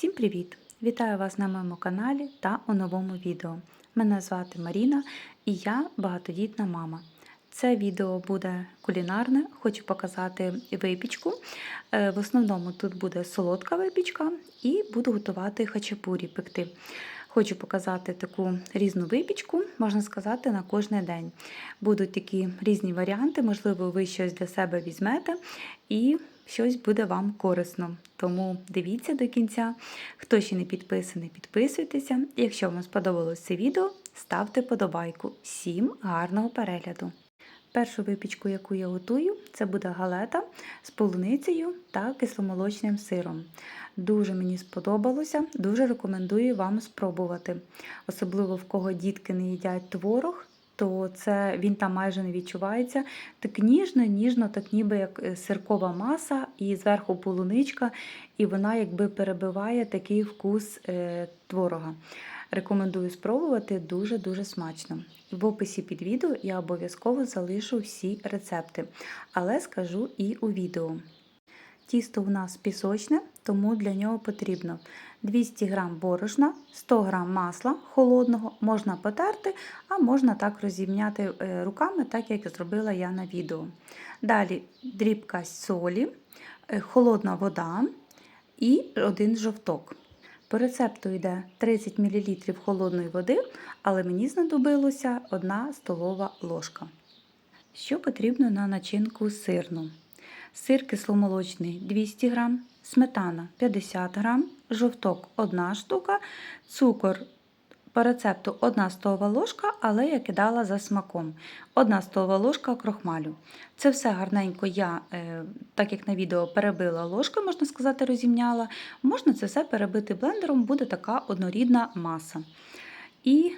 Всім привіт! Вітаю вас на моєму каналі та у новому відео. Мене звати Маріна і я багатодітна мама. Це відео буде кулінарне, хочу показати випічку. Е, В основному тут буде солодка випічка і буду готувати хачапурі пекти. Хочу показати таку різну випічку, можна сказати, на кожен день. Будуть такі різні варіанти, можливо, ви щось для себе візьмете і щось буде вам корисно. Тому дивіться до кінця. Хто ще не підписаний, підписуйтеся. Якщо вам сподобалось це відео, ставте подобайку. Всім гарного перегляду! Першу випічку, яку я готую, це буде галета з полуницею та кисломолочним сиром. Дуже мені сподобалося, дуже рекомендую вам спробувати. Особливо в кого дітки не їдять творог, то це він там майже не відчувається. Так ніжно, ніжно, так ніби як е, сиркова маса, і зверху полуничка, і вона якби перебиває такий вкус е, творога. Рекомендую спробувати дуже-дуже смачно. В описі під відео я обов'язково залишу всі рецепти, але скажу і у відео. Тісто у нас пісочне, тому для нього потрібно 200 г борошна, 100 г масла холодного, можна потерти, а можна так розімняти е, руками, так як зробила я на відео. Далі дрібка солі, е, холодна вода і один жовток. По рецепту йде 30 мл холодної води, але мені знадобилося 1 столова ложка. Що потрібно на начинку сирну? Сир кисломолочний 200 г, сметана 50 г, жовток 1 штука, цукор по рецепту 1 столова ложка, але я кидала за смаком. 1 столова ложка крохмалю. Це все гарненько я, е, так як на відео, перебила ложкою, можна сказати, розімняла. Можна це все перебити блендером, буде така однорідна маса. І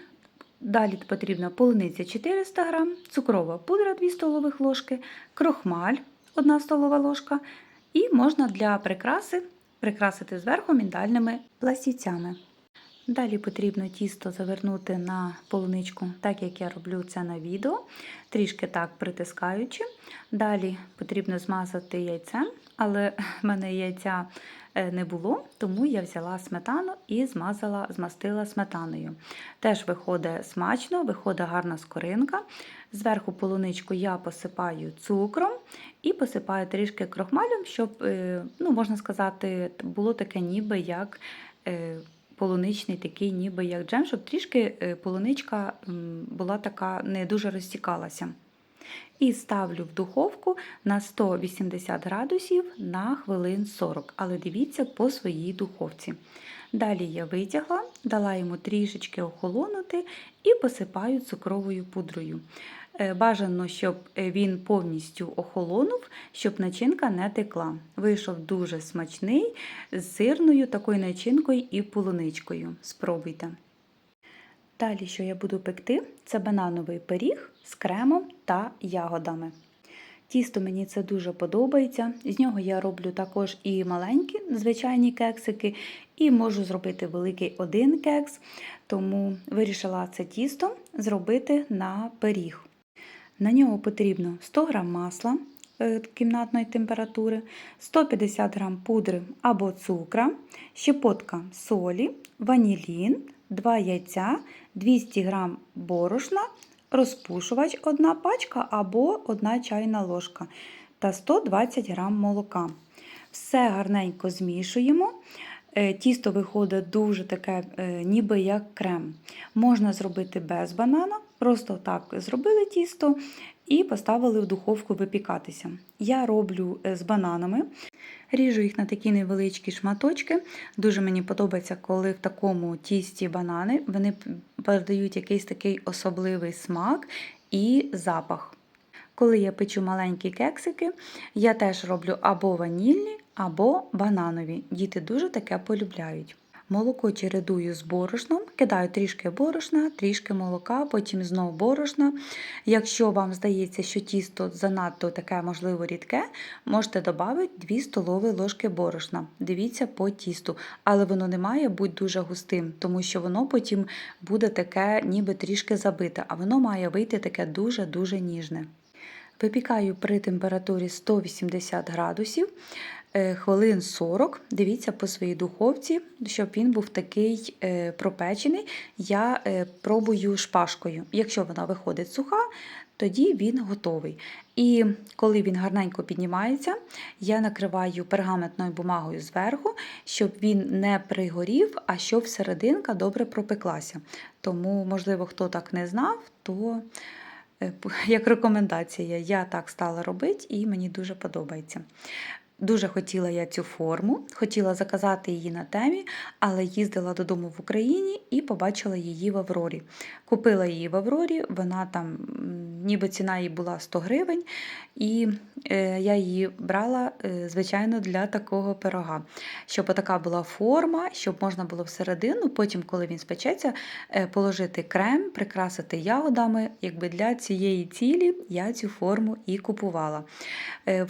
далі потрібна полуниця 400 г, цукрова пудра 2 столових ложки, крохмаль 1 столова ложка. І можна для прикраси прикрасити зверху міндальними пластівцями. Далі потрібно тісто завернути на полуничку, так як я роблю це на відео, трішки так притискаючи. Далі потрібно змазати яйцем, але в мене яйця е, не було, тому я взяла сметану і змазала, змастила сметаною. Теж виходить смачно, виходить гарна скоринка. Зверху полуничку я посипаю цукром і посипаю трішки крохмалем, щоб, е, ну, можна сказати, було таке ніби як. е, полуничний такий, ніби як джем, щоб трішки полуничка була така не дуже розтікалася. І ставлю в духовку на 180 градусів на хвилин 40, але дивіться по своїй духовці. Далі я витягла, дала йому трішечки охолонути і посипаю цукровою пудрою. Е, бажано, щоб е, він повністю охолонув, щоб начинка не текла. Вийшов дуже смачний з сирною такою начинкою і полуничкою. Спробуйте. Далі, що я буду пекти, це банановий пиріг з кремом та ягодами. Тісто мені це дуже подобається. З нього я роблю також і маленькі звичайні кексики, і можу зробити великий один кекс, тому вирішила це тісто зробити на пиріг. На нього потрібно 100 г масла е, кімнатної температури, 150 г пудри або цукра, щепотка солі, ванілін, 2 яйця, 200 г борошна, розпушувач 1 пачка або 1 чайна ложка та 120 г молока. Все гарненько змішуємо. Е, тісто виходить дуже таке, е, ніби як крем. Можна зробити без банана, просто так зробили тісто і поставили в духовку випікатися. Я роблю е, з бананами, ріжу їх на такі невеличкі шматочки. Дуже мені подобається, коли в такому тісті банани вони передають якийсь такий особливий смак і запах. Коли я печу маленькі кексики, я теж роблю або ванільні, або бананові. Діти дуже таке полюбляють. Молоко чередую з борошном, кидаю трішки борошна, трішки молока, потім знову борошна. Якщо вам здається, що тісто занадто таке, можливо, рідке, можете додати 2 столові ложки борошна. Дивіться по тісту, але воно не має бути дуже густим, тому що воно потім буде таке, ніби трішки забите, а воно має вийти таке дуже-дуже ніжне. Випікаю при температурі 180 градусів. Е, хвилин 40. Дивіться по своїй духовці, щоб він був такий е, пропечений. Я е, пробую шпажкою. Якщо вона виходить суха, тоді він готовий. І коли він гарненько піднімається, я накриваю пергаментною бумагою зверху, щоб він не пригорів, а щоб серединка добре пропеклася. Тому, можливо, хто так не знав, то як рекомендація, я так стала робити і мені дуже подобається. Дуже хотіла я цю форму, хотіла заказати її на темі, але їздила додому в Україні і побачила її в Аврорі. Купила її в Аврорі, вона там, ніби ціна її була 100 гривень, і е, я її брала, е, звичайно, для такого пирога. Щоб така була форма, щоб можна було всередину, потім, коли він спечеться, е, положити крем, прикрасити ягодами. Якби для цієї цілі я цю форму і купувала.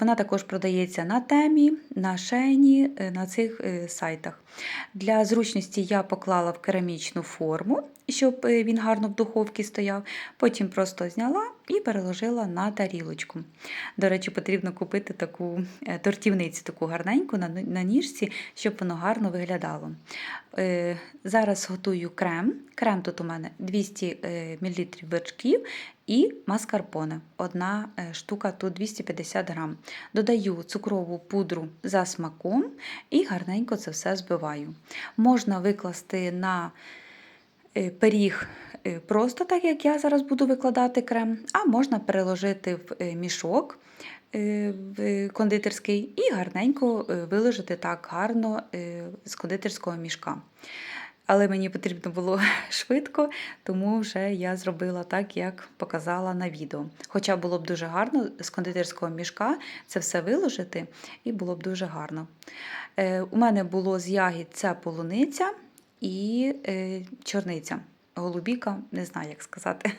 Вона також продається на темі, на шені, на цих е, сайтах. Для зручності я поклала в керамічну форму, щоб е, він гарно в духовці стояв. Потім просто зняла і переложила на тарілочку. До речі, потрібно купити таку е, тортівницю, таку гарненьку на, ніжці, щоб воно гарно виглядало. Зараз готую крем. Крем тут у мене 200 е, мл вершків і маскарпоне. Одна е, штука тут 250 грам. Додаю цукрову пудру за смаком і гарненько це все збиваю. Можна викласти на е, пиріг е, просто так, як я зараз буду викладати крем, а можна переложити в мішок кондитерський і гарненько виложити так гарно з кондитерського мішка. Але мені потрібно було швидко, тому вже я зробила так, як показала на відео. Хоча було б дуже гарно з кондитерського мішка це все виложити, і було б дуже гарно. Е, У мене було з ягід ця полуниця і е, чорниця. Голубіка, не знаю, як сказати.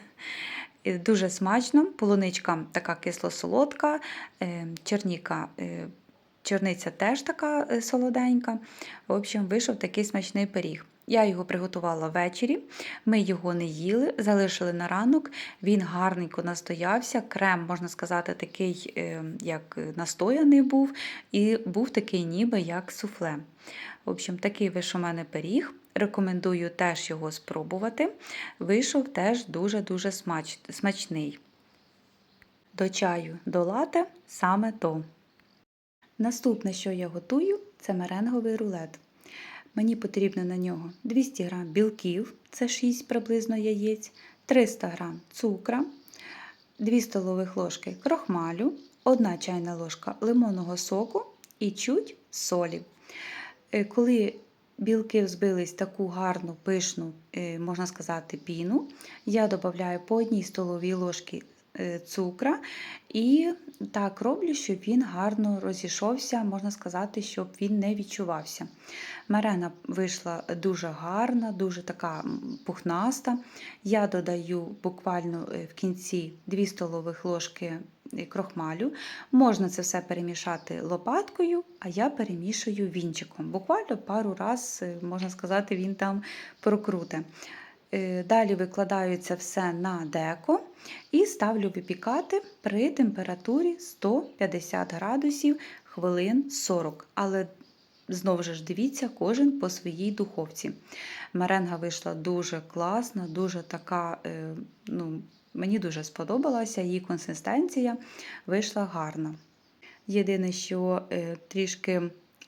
Дуже смачно. Полуничка така кисло-солодка, е, черніка. е, Чорниця теж така е, солоденька. В общем, вийшов такий смачний пиріг. Я його приготувала ввечері, ми його не їли, залишили на ранок. Він гарненько настоявся. Крем, можна сказати, такий, е, як настояний був, і був такий, ніби як суфле. В общем, такий вийшов у мене пиріг. Рекомендую теж його спробувати. Вийшов теж дуже-дуже смач... смачний. До чаю, до лате саме то. Наступне, що я готую, це меренговий рулет. Мені потрібно на нього 200 г білків, це 6 приблизно яєць, 300 г цукра, 2 столових ложки крохмалю, 1 чайна ложка лимонного соку і чуть солі. Е, Коли білки взбились таку гарну, пишну, е, можна сказати, піну, я додаю по одній столовій ложці е, цукра і так роблю, щоб він гарно розійшовся, можна сказати, щоб він не відчувався. Марена вийшла дуже гарна, дуже така пухнаста. Я додаю буквально е, в кінці 2 столових ложки е, крохмалю. Можна це все перемішати лопаткою, а я перемішую вінчиком. Буквально пару раз, е, можна сказати, він там прокруте. Е, Далі викладаю це все на деко і ставлю випікати при температурі 150 градусів хвилин 40. Але знову ж дивіться, кожен по своїй духовці. Меренга вийшла дуже класна, дуже така, е, ну, мені дуже сподобалася, її консистенція вийшла гарна. Єдине, що е, трішки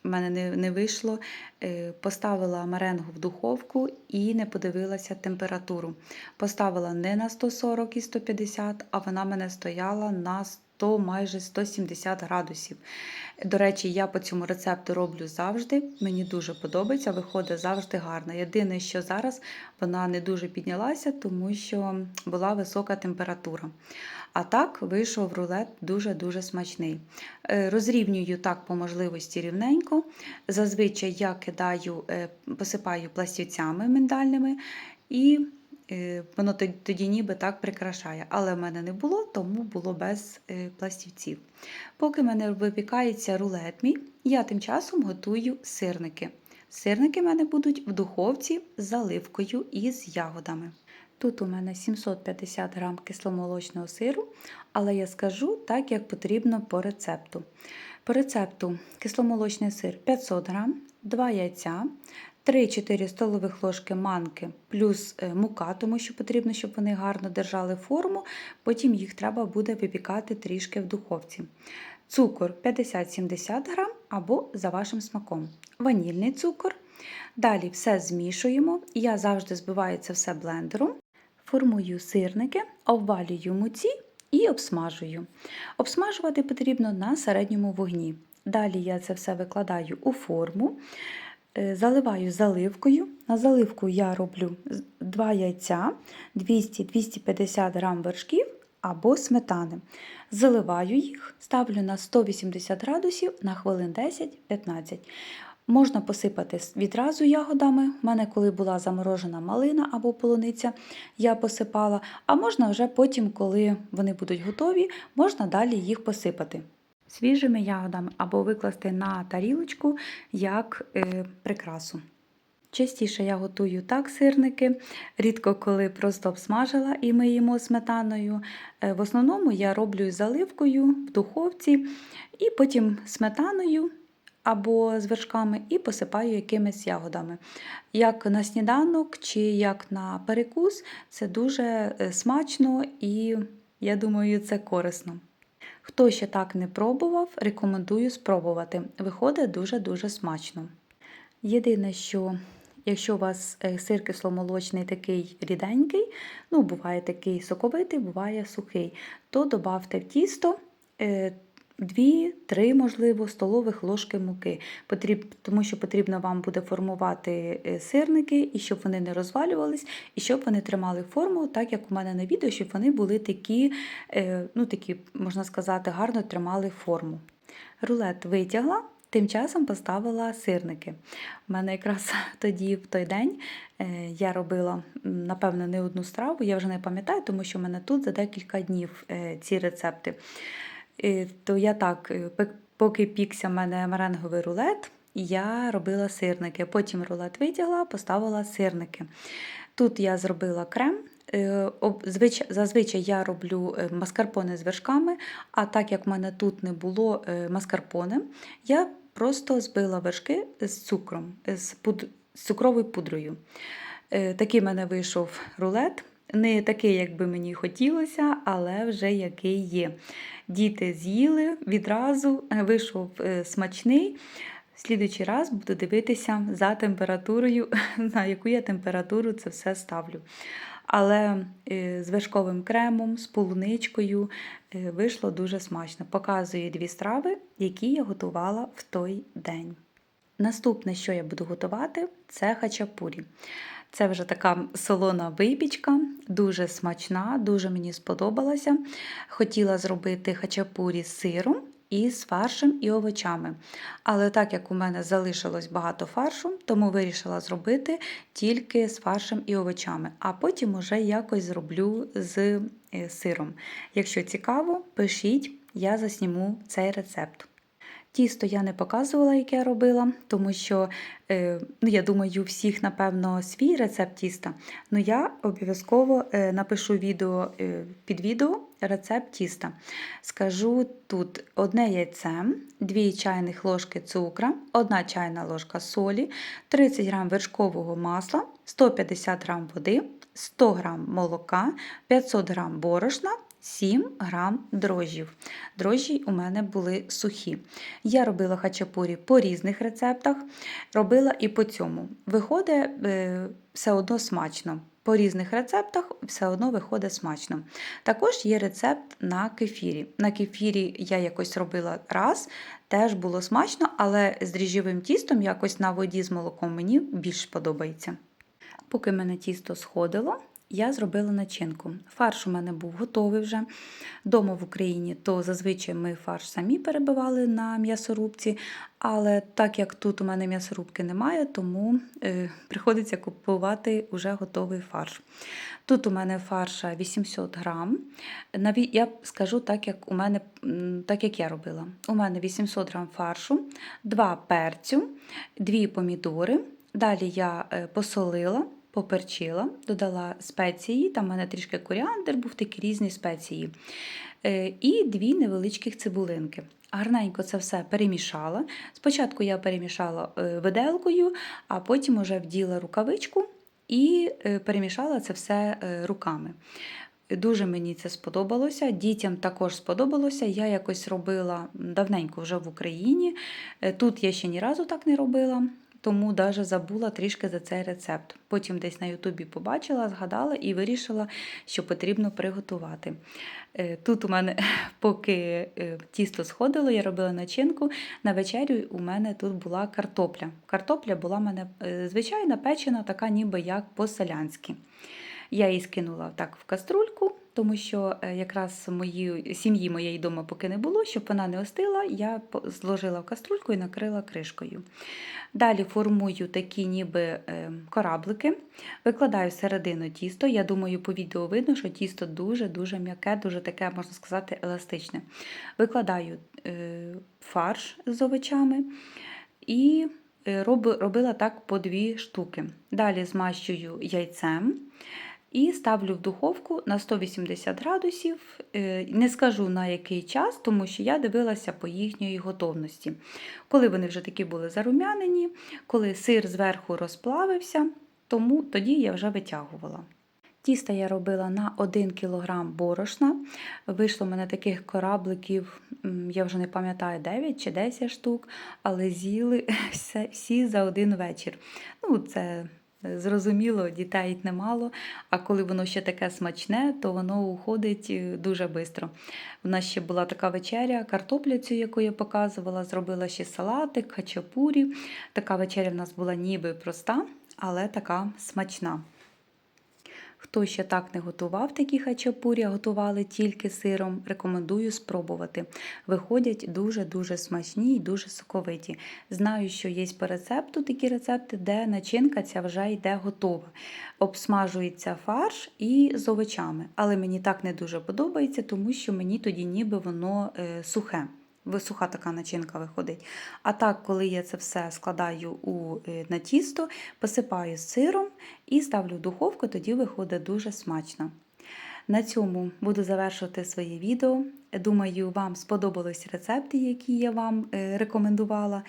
в мене не, не вийшло, е, поставила меренгу в духовку і не подивилася температуру. Поставила не на 140 і 150, а вона мене стояла на 100, майже 170 градусів. До речі, я по цьому рецепту роблю завжди. Мені дуже подобається, виходить завжди гарно. Єдине, що зараз вона не дуже піднялася, тому що була висока температура. А так вийшов рулет дуже-дуже смачний. Е, Розрівнюю так по можливості рівненько. Зазвичай я кидаю, е, посипаю пластівцями миндальними і воно тоді- ніби так прикрашає. Але в мене не було, тому було без е, пластівців. Поки в мене випікається рулет мій, я тим часом готую сирники. Сирники в мене будуть в духовці з заливкою і з ягодами. Тут у мене 750 грам кисломолочного сиру, але я скажу так, як потрібно по рецепту. По рецепту кисломолочний сир 500 г, 2 яйця, 3-4 столових ложки манки плюс е, мука, тому що потрібно, щоб вони гарно держали форму, потім їх треба буде випікати трішки в духовці. Цукор 50-70 г або за вашим смаком. Ванільний цукор. Далі все змішуємо. Я завжди збиваю це все блендером. Формую сирники, обвалюю муці і обсмажую. Обсмажувати потрібно на середньому вогні. Далі я це все викладаю у форму, заливаю заливкою. На заливку я роблю 2 яйця, 200-250 г вершків або сметани. Заливаю їх, ставлю на 180 градусів на хвилин 10-15. Можна посипати відразу ягодами. У мене, коли була заморожена малина або полуниця, я посипала, а можна вже потім, коли вони будуть готові, можна далі їх посипати. Свіжими ягодами або викласти на тарілочку як е, прикрасу. Частіше я готую так сирники, рідко коли просто обсмажила і ми їмо сметаною. Е, В основному я роблю заливкою в духовці і потім сметаною або з вершками і посипаю якимись ягодами. Як на сніданок чи як на перекус, це дуже е, смачно і я думаю, це корисно. Хто ще так не пробував, рекомендую спробувати. Виходить дуже-дуже смачно. Єдине, що якщо у вас е, сир кисломолочний такий ріденький, ну, буває такий соковитий, буває сухий, то додавте в тісто. Е, 2-3, можливо, столових ложки муки, Потріб, тому що потрібно вам буде формувати е, сирники, і щоб вони не розвалювались, і щоб вони тримали форму, так як у мене на відео, щоб вони були такі, е, ну, такі, можна сказати, гарно тримали форму. Рулет витягла, тим часом поставила сирники. У мене якраз тоді, в той день, е, я робила, напевно, не одну страву, я вже не пам'ятаю, тому що в мене тут за декілька днів ці рецепти. Е, То я так, е, поки пікся в мене меренговий рулет, я робила сирники. Потім рулет витягла, поставила сирники. Тут я зробила крем. е, Зазвичай я роблю маскарпоне з вершками, а так як в мене тут не було маскарпоне, я просто збила вершки з цукром, з, пуд... з цукровою пудрою. Такий в мене вийшов рулет. Не такий, як би мені хотілося, але вже який є. Діти з'їли відразу, е, вийшов е, смачний. В слідуючий раз буду дивитися за температурою, на яку я температуру це все ставлю. Але е, з вершковим кремом, з полуничкою вийшло дуже смачно. Показую дві страви, які я готувала в той день. Наступне, що я буду готувати, це хачапурі. Це вже така солона випічка, дуже смачна, дуже мені сподобалася. Хотіла зробити хачапурі з сиром і з фаршем і овочами. Але так як у мене залишилось багато фаршу, тому вирішила зробити тільки з фаршем і овочами, а потім уже якось зроблю з е, сиром. Якщо цікаво, пишіть, я засніму цей рецепт. Тісто я не показувала, яке я робила, тому що, е, ну, я думаю, у всіх, напевно, свій рецепт тіста. Ну я обов'язково е, напишу відео е, під відео рецепт тіста. Скажу тут одне яйце, 2 чайних ложки цукра, 1 чайна ложка солі, 30 г вершкового масла, 150 г води, 100 г молока, 500 г борошна. 7 грам дрожжів. Дрожжі у мене були сухі. Я робила хачапурі по різних рецептах, робила і по цьому. Виходить е, все одно смачно. По різних рецептах все одно виходить смачно. Також є рецепт на кефірі. На кефірі я якось робила раз, теж було смачно, але з дріжджовим тістом якось на воді з молоком мені більш подобається. Поки мене тісто сходило, я зробила начинку. Фарш у мене був готовий вже. Дома в Україні, то зазвичай ми фарш самі перебивали на м'ясорубці, але так як тут у мене м'ясорубки немає, тому е, приходиться купувати вже готовий фарш. Тут у мене фарша 800 грам. Я скажу так, як у мене, так як я робила. У мене 800 грам фаршу, 2 перцю, 2 помідори. Далі я е, посолила, поперчила, додала спеції, там у мене трішки коріандр був, такі різні спеції. Е, І дві невеличких цибулинки. гарненько це все перемішала. Спочатку я перемішала е, виделкою, а потім уже вділа рукавичку і е, перемішала це все руками. Дуже мені це сподобалося. Дітям також сподобалося. Я якось робила давненько вже в Україні. Тут я ще ні разу так не робила, тому навіть забула трішки за цей рецепт. Потім десь на Ютубі побачила, згадала і вирішила, що потрібно приготувати. Е, Тут у мене, поки е, тісто сходило, я робила начинку. На вечерю у мене тут була картопля. Картопля була в мене е, звичайна печена, така ніби як по-селянськи. Я її скинула так в каструльку, тому що е, якраз мої сім'ї моєї дома поки не було, щоб вона не остила, я зложила в каструльку і накрила кришкою. Далі формую такі ніби е, кораблики, викладаю всередину тісто. Я думаю, по відео видно, що тісто дуже-дуже м'яке, дуже таке, можна сказати, еластичне. Викладаю е, фарш з овочами і робила так по дві штуки. Далі змащую яйцем. І ставлю в духовку на 180 градусів. Е, Не скажу на який час, тому що я дивилася по їхньої готовності. Коли вони вже такі були зарум'янені, коли сир зверху розплавився, тому тоді я вже витягувала. Тісто я робила на 1 кг борошна. Вийшло в мене таких корабликів, я вже не пам'ятаю, 9 чи 10 штук, але з'їли всі за один вечір. Ну, це зрозуміло, дітей немало, а коли воно ще таке смачне, то воно уходить е, дуже швидко. У нас ще була така вечеря, картопля цю, яку я показувала, зробила ще салатик, хачапурі. Така вечеря в нас була ніби проста, але така смачна. Хто ще так не готував такі хачапурі, а готували тільки сиром, рекомендую спробувати. Виходять дуже-дуже смачні і дуже соковиті. Знаю, що є по рецепту такі рецепти, де начинка ця вже йде готова. Обсмажується фарш і з овочами. Але мені так не дуже подобається, тому що мені тоді ніби воно е, сухе. Ви- Суха така начинка виходить. А так, коли я це все складаю у, е, на тісто, посипаю сиром і ставлю в духовку, тоді виходить дуже смачно. На цьому буду завершувати своє відео. Думаю, вам сподобались рецепти, які я вам е, рекомендувала.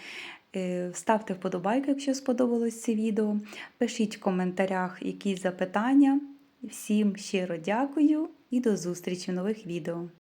Е, Ставте вподобайку, якщо сподобалось це відео. Пишіть в коментарях якісь запитання. Всім щиро дякую і до зустрічі в нових відео.